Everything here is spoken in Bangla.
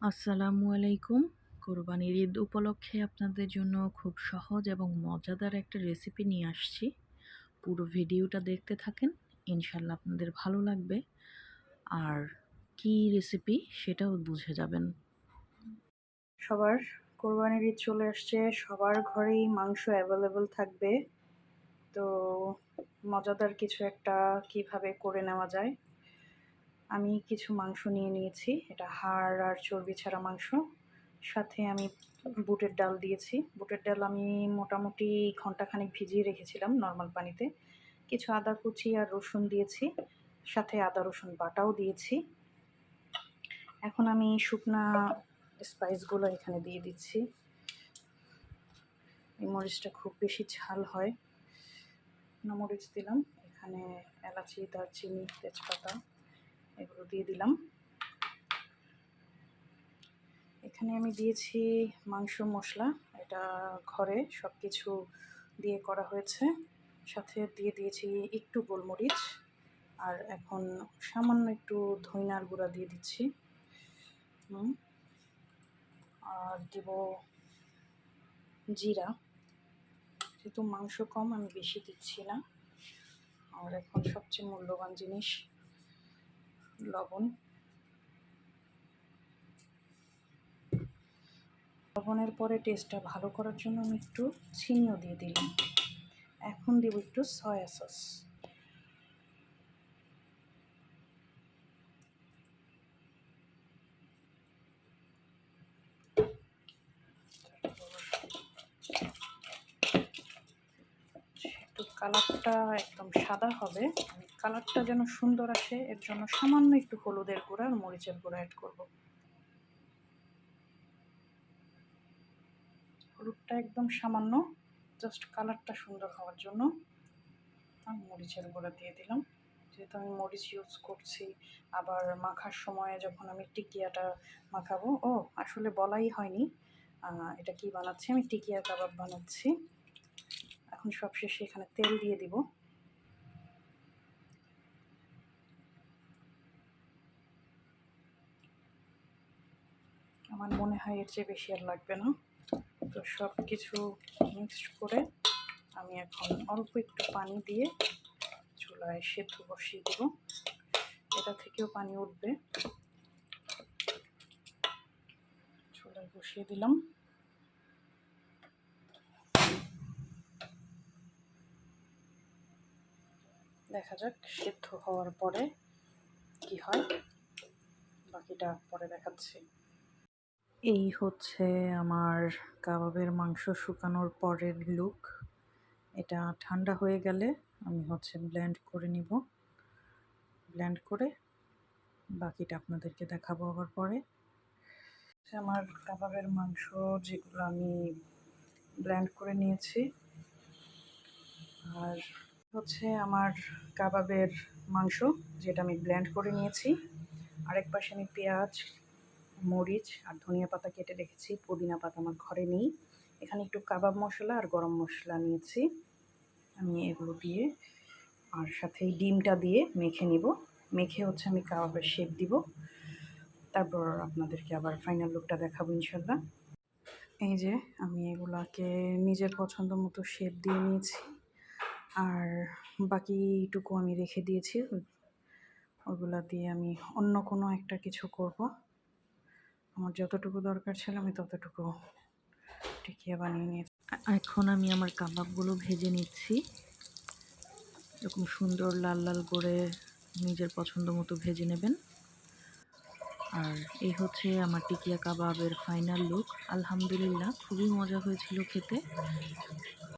আসসালামু আলাইকুম। কোরবানির ঈদ উপলক্ষে আপনাদের জন্য খুব সহজ এবং মজাদার একটা রেসিপি নিয়ে আসছি। পুরো ভিডিওটা দেখতে থাকেন ইনশাল্লাহ আপনাদের ভালো লাগবে। আর কি রেসিপি সেটাও বুঝে যাবেন। সবার কোরবানির ঈদ চলে আসছে, সবার ঘরেই মাংস অ্যাভেলেবল থাকবে। তো মজাদার কিছু একটা কীভাবে করে নেওয়া যায়? আমি কিছু মাংস নিয়ে নিয়েছি। এটা হাড় আর চর্বি ছাড়া মাংস। সাথে আমি বুটের ডাল দিয়েছি। বুটের ডাল আমি মোটামুটি ঘন্টাখানেক ভিজিয়ে রেখেছিলাম নর্মাল পানিতে। কিছু আদা কুচি আর রসুন দিয়েছি। সাথে আদা, রসুন বাটাও দিয়েছি। এখন আমি শুকনা স্পাইসগুলো এখানে দিয়ে দিচ্ছি। এই মরিচটা খুব বেশি ঝাল হয়। মরিচ দিলাম। এখানে এলাচি, দারচিনি, তেজপাতা। দিয়ে দিলাম। এখানে আমি দিয়েছি মাংস, মশলা। এটা ঘরে সব কিছু দিয়ে করা হয়েছে। সাথে দিয়ে দিয়েছি একটু গোলমরিচ। আর এখন সামান্য একটু ধইনার গুঁড়া দিয়ে দিচ্ছি। আর দেব জিরা। যেহেতু মাংস কম, আমি বেশি দিচ্ছি না। আর এখন সবচেয়ে মূল্যবান জিনিস লবণ। লবণের পরে টেস্টটা ভালো করার জন্য আমি একটু চিনিও দিয়ে দিলাম। এখন দেব একটু সয়া সস একটু কালারটা একদম সাদা হবে। কালারটা যেন সুন্দর আসে, এর জন্য সামান্য একটু হলুদের গুঁড়া আর মরিচের গুঁড়া অ্যাড করব। হলুদটা একদম সামান্য জাস্ট কালারটা সুন্দর হওয়ার জন্য। আর মরিচের গুঁড়া দিয়ে দিলাম। যেহেতু আমি মরিচ ইউজ করছি, আবার মাখার সময় যখন আমি টিকিয়াটা মাখাবো, ও, আসলে বলাই হয়নি। এটা কি বানাচ্ছি? আমি টিকিয়া কাবাব বানাচ্ছি। এখন সবশেষে এখানে তেল দিয়ে দিব। আমার মনে হয় এর চেয়ে বেশি আর লাগবে না। তো সব কিছু মিক্সড করে আমি এখন অল্প একটু পানি দিয়ে চুলায় সেদ্ধ বসিয়ে দেব। এটা থেকেও পানি উঠবে। চুলায় বসিয়ে দিলাম। দেখা যাক, সেদ্ধ হওয়ার পরে কি হয়। বাকিটা পরে দেখাচ্ছি। এই হচ্ছে আমার কাবাবের মাংস শুকানোর পরের লুক এটা ঠান্ডা হয়ে গেলে আমি হচ্ছে ব্ল্যান্ড করে নিব। ব্ল্যান্ড করে বাকিটা আপনাদেরকে দেখাবো আবার পরে। আমার কাবাবের মাংস যেগুলো আমি ব্ল্যান্ড করে নিয়েছি। আর হচ্ছে আমার কাবাবের মাংস, যেটা আমি ব্লেন্ড করে নিয়েছি। আরেক পাশে আমি পেঁয়াজ, মরিচ আর ধনিয়া পাতা কেটে রেখেছি। পুদিনা পাতা আমার ঘরে নেই। এখানে একটু কাবাব মশলা আর গরম মশলা নিয়েছি। আমি এগুলো দিয়ে আর সাথে ডিমটা দিয়ে মেখে নিব। মেখে হচ্ছে আমি কাবাবের শেপ দিব। তারপর আপনাদেরকে আবার ফাইনাল লুকটা দেখাবো ইনশাল্লাহ এই যে আমি এগুলাকে নিজের পছন্দ মতো শেপ দিয়ে নিয়েছি। আর বাকিটুকু আমি রেখে দিয়েছি। ওগুলা দিয়ে আমি অন্য কোনো একটা কিছু করব। আমার যতটুকু দরকার ছিল আমি ততটুকু টিকিয়া বানিয়ে নিয়েছি। এখন আমি আমার কাবাবগুলো ভেজে নিচ্ছি। এরকম সুন্দর লাল লাল করে নিজের পছন্দ মতো ভেজে নেবেন। আর এই হচ্ছে আমার টিকিয়া কাবাবের ফাইনাল লুক। আলহামদুলিল্লাহ, খুবই মজা হয়েছিল খেতে।